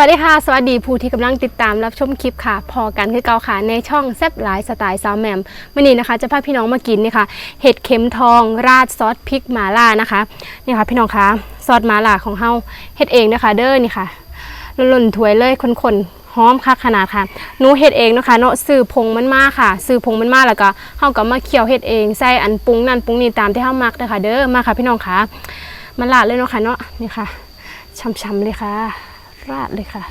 วัสดีค่ะ สวัสดีผู้ที่กำลังติดตามรับชมคลิปค่ะ พอกันคือเกาค่ะในช่องแซบหลายสไตล์สาวแหมมวันนี้นะคะ จะพาพี่น้องมากินนี่ค่ะ เห็ดเข็มทองราดซอสพริกหม่าล่านะคะนี่ค่ะ พี่น้องคะซอสหม่าล่าของเฮาเฮ็ดเองนะคะ เด้อนี่ค่ะหล่นๆถ้วยเลยคนๆหอมคักขนาดค่ะหนูเฮ็ดเองนะคะเนาะซื้อผงมันมากค่ะซื้อผงมันมากแล้วก็เฮาก็มาเคี่ยวเฮ็ดเองใส่อันปรุงนั่นปรุงนี่ตามที่เฮามักเด้อค่ะเด้อมาค่ะ พี่น้องคะมาลาดเลยเนาะค่ะเนาะนี่ค่ะช่ำๆเลยค่ะ ราดเลยค่ะ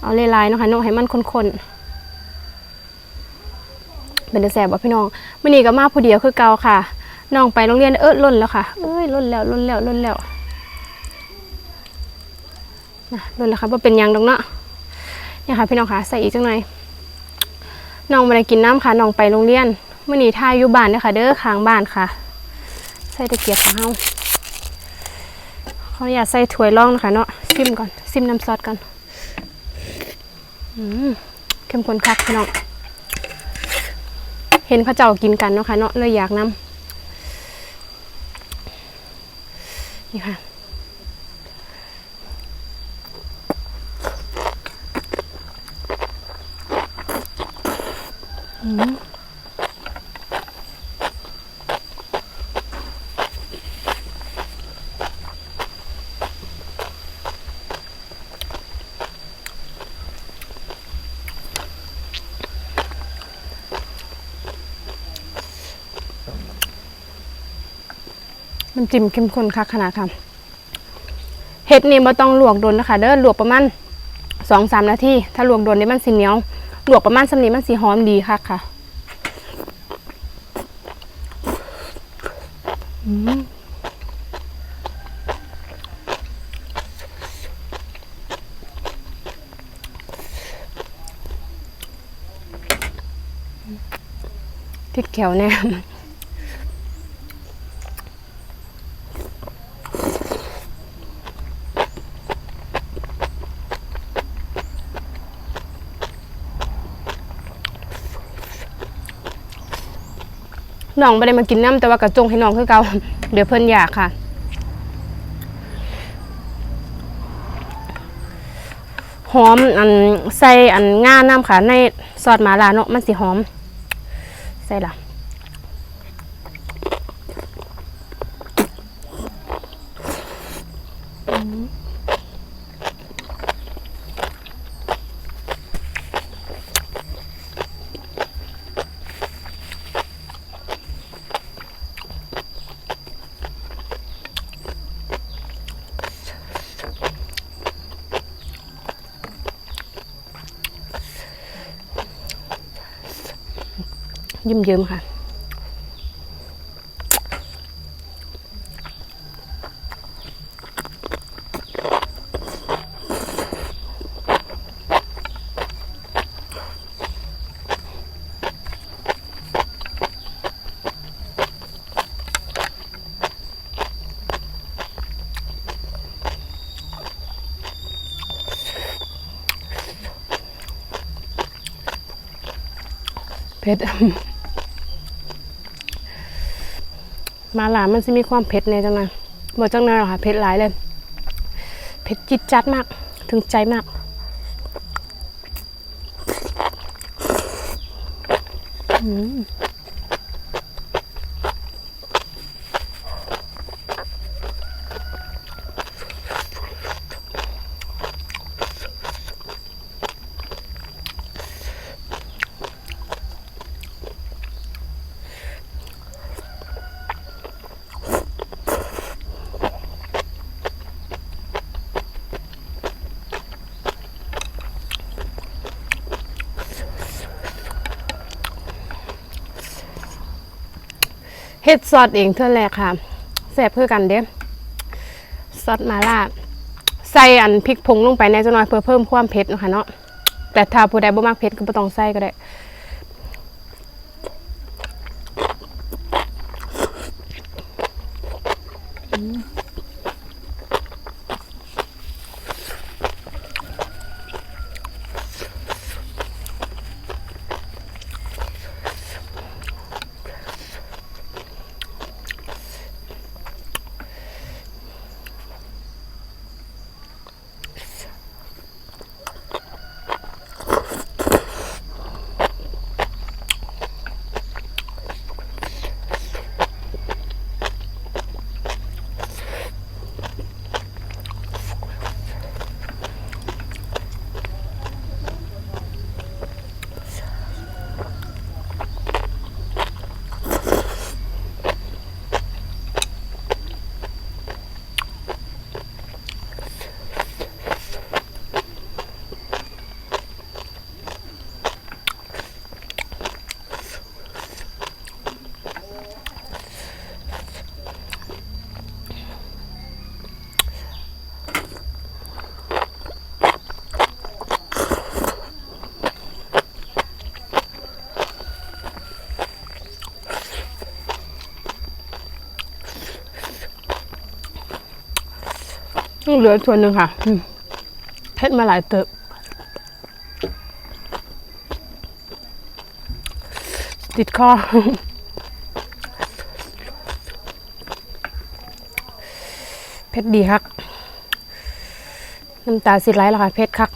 เอาเลายๆเนาะค่ะเนาะให้มันข้นๆเป็นแสบบ่พี่น้องมื่อนี้ก็มาผู้เดียวคือเก่าค่ะน้องไปโรงเรียนเออล่นแล้วค่ะ เอ้ยล่นแล้วล่นแล้วล่นแล้วนะล่นแล้วค่ะว่าเป็นยังดอกเนาะเนี่ยค่ะพี่น้องค่ะใส่อีกจังหน่อยน้องไม่ได้กินน้ำค่ะน้องไปโรงเรียนมื่อนี้ท่าอยู่บ้านเด้อค่ะเด้อค้างบ้านค่ะ ใส่ตะเกียบของเฮา ขออย่าใส่ถ้วยร่องนะคะเนาะซิมก่อนซิมน้ำซอสก่อนอืมเข้มข้นคักพี่น้องเห็นพระเจ้ากินกันเนาะค่ะเนาะเลยอยากนำนี่ค่ะอืม มันจิ้มเข้มข้นคักขนาดค่ะเห็ดนี่บ่ต้องลวกโดนนะคะเด้อลวกประมาณสองสามนาทีถ้าลวกโดนนี่มันสีเหนียวลวกประมาณสำนีมันสีหอมดีคักค่ะอืมพริกแขวแน่ น้องไม่ได้มากินน้ำแต่ว่ากระจงให้น้องคือเก่าเดี๋ยวเพิ่นอยากค่ะหอมอันใส่อันง่าน้ำค่ะในซอสหมาลาเนาะมันสิหอม ใส่ละยิ้ม เยิ้มๆค่ะเผ็ด มาหลามมันจะมีความเผ็ดในจังนะบอกจังนะหรอค่ะเผ็ดหลายเลยเผ็ดจิตจัดมาก ถึงใจมากอืม เฮ็ดซอสเองเท่าแรกค่ะแซ่บเพื่อกันเด้ซอสมาล่าใส่อันพริกผงลงไปในจังหน่อยเพื่อเพิ่มความเผ็ดนะคะเนาะแต่ถ้าผู้ใดบ่มักเผ็ดก็บ่ต้องใส่ก็ได้ เหลือส่วนหนึ่งค่ะเพ็ดมาหลายเติบ ติดคอเพชรดีครับน้ำตาสิไหลแล้วค่ะเพชรคัก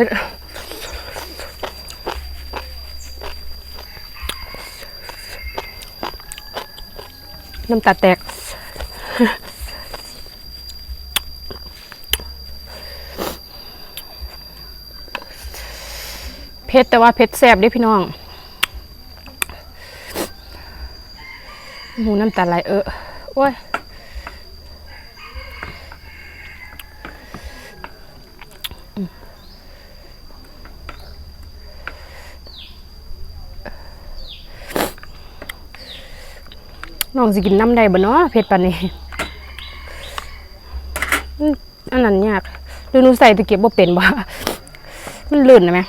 ผ็ดน้ำตาแตกเผ็ดแต่ว่าเผ็ดแซ่บด้พี่น้อง หมูน้ำตาไหลเออโอ้ย องสิกินน้ำได้บ่เนาะเผ็ดปานนี้อันนั้นยากหรือหนูใส่ตะเกียบบ่เป็นบ่มันลื่นนะแม่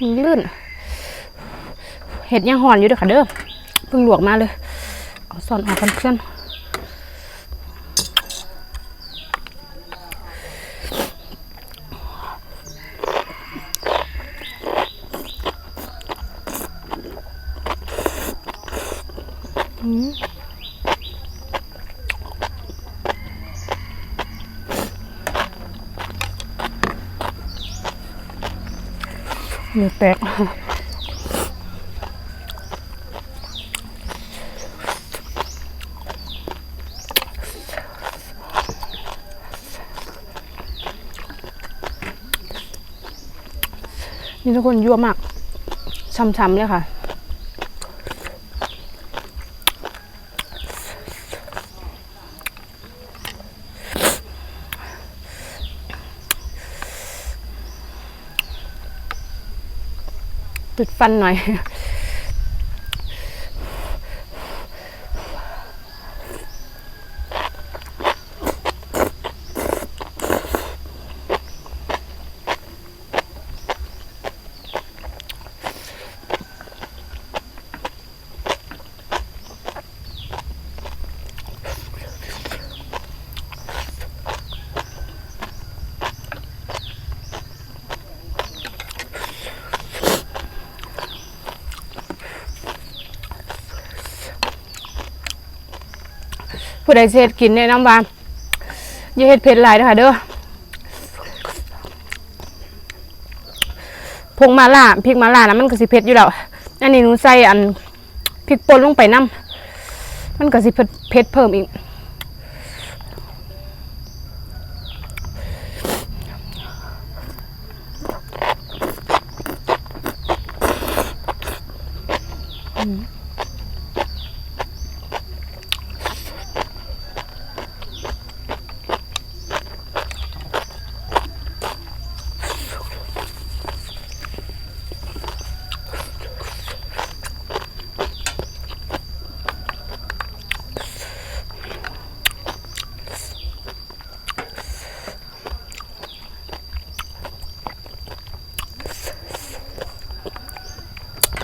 มันลื่นเห็ดยังหอนอยู่เด้อค่ะเด้อเพิ่งลวกมาเลยเอาซ่อนออกกันเพื่อนือแตกนี่ทุกคนยั่วมากช้ำๆเลยค่ะ ปิดฟันหน่อย ผู้ใดสิเฮ็ดกินแนะนำว่าอย่าเฮ็ดเผ็ดหลายเด้อค่ะเด้อพงมาล่าพริกมาล่านะมันก็สิเผ็ดอยู่แล้วอันนี้หนูใส่อันพริกป่นลงไปน้ำมันก็สิเผ็ดเผ็ดเพิ่มอีก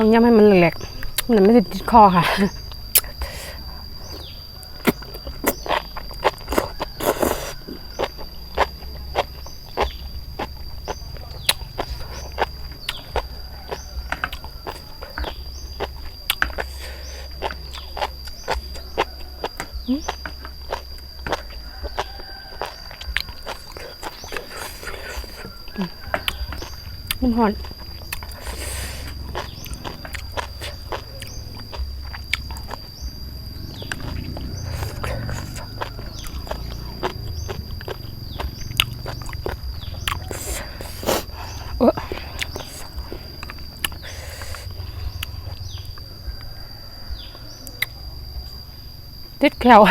ต้องย่ำให้มันแหลกๆมันไม่ติดติดคอค่ะมันหอน ติดแขว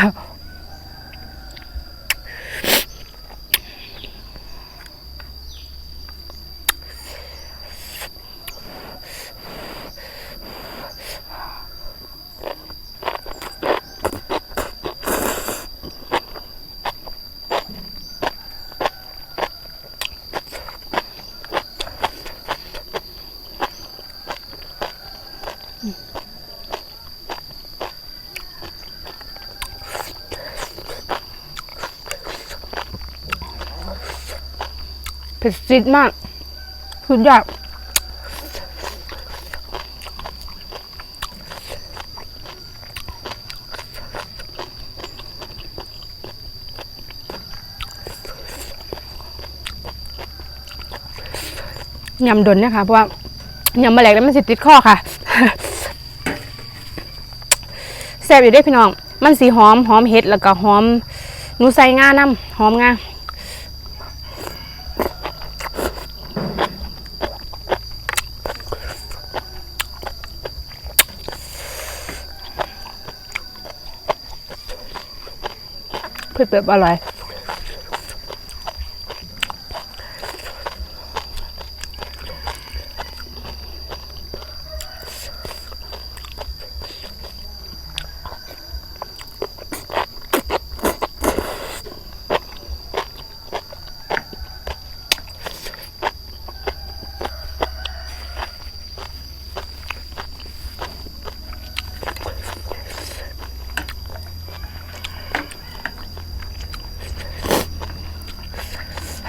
เผ็ดซิดมากสุดยอดยำดนนะคะเพราะว่ายำแมลงแล้วมันสิติดคอค่ะแซ่บอยู่ด้พี่น้อง มันสีหอมหอมเห็ดแล้วก็หอมนูใส่งาน้ำหอมงา แบบอร่อย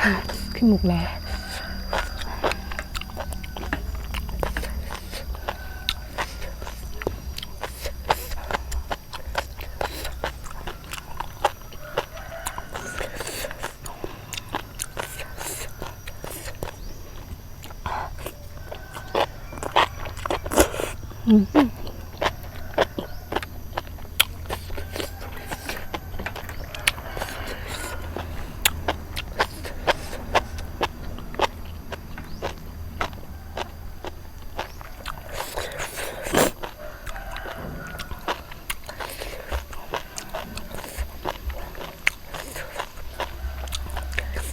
ขึ้ นหมุกแล้ว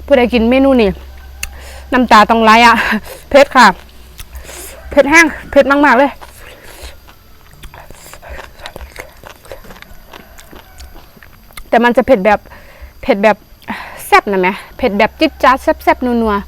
ผู้ใดกินเมนูนี่น้ำตาต้องไหลอะเผ็ดค่ะ เผ็ดแห้งเผ็ดมากๆเลย แต่มันจะเผ็ดแบบเผ็ดแบบแซ่บนะแม่เผ็ดแบบจิ๊ดจ๊าดแซ่บๆนัวๆ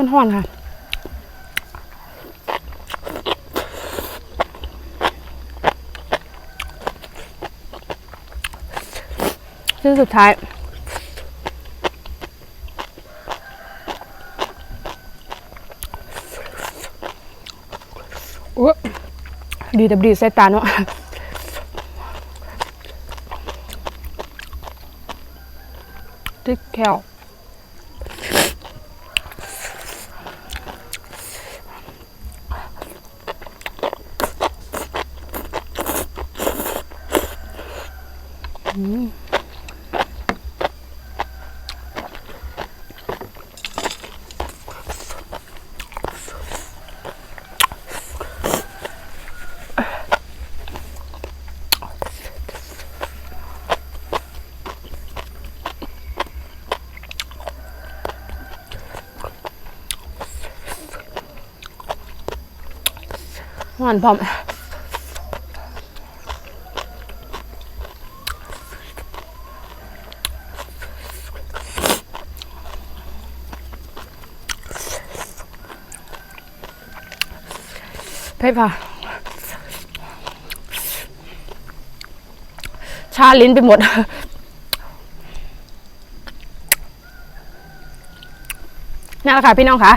มันห่อนค่ะซึ่งสุดท้ายอุ๊ยดีแต่ดีใส่ตาเนาะติ๊กแคล หวานพร้อม เผ็ดค่ะชาลิ้นไปหมด นั่นแหละค่ะพี่น้องค่ะ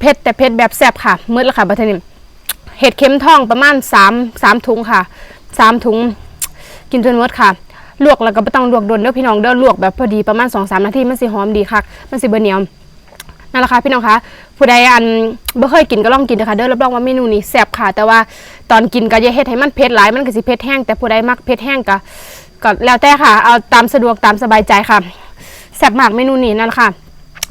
เผ็ดแต่เผ็ดแบบแซ่บค่ะมืดแล้วค่ะบัทนิมเห็ดเข็มทองประมาณสามสามถุงค่ะสามถุงกินจนหมดค่ะ ลวกแล้วก็ไม่ต้องลวกโดนเด้อพี่น้องเด้อลวกแบบพอดีประมาณสองสามนาทีมันสิหอมดีค่ะ มันสิเบอร์เหนียว นั่นแหละค่ะพี่น้องคะผู้ใดอันบ่เคยกินก็ลองกินนะคะเด้อรับรองว่าเมนูนี้แซ่บค่ะ แต่ว่าตอนกินก็อย่าเฮ็ดให้มันเผ็ดหลายมันก็สิเผ็ดแห้งแต่ผู้ใดมักเผ็ดแห้งก็ก็แล้วแต่ค่ะเอาตามสะดวกตามสบายใจค่ะแซ่บมากเมนูนี้นั่นแหละค่ะ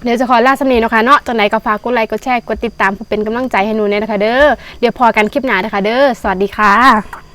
เดี๋ยวจะขอลาสำเนียงนะคะเนาะจากไหนก็ฝากกดไลค์กดแชร์กดติดตามเพื่อเป็นกำลังใจให้หนูเนี่ยนะคะเด้อเดี๋ยวพอกันคลิปหน้านะคะเด้อสวัสดีค่ะ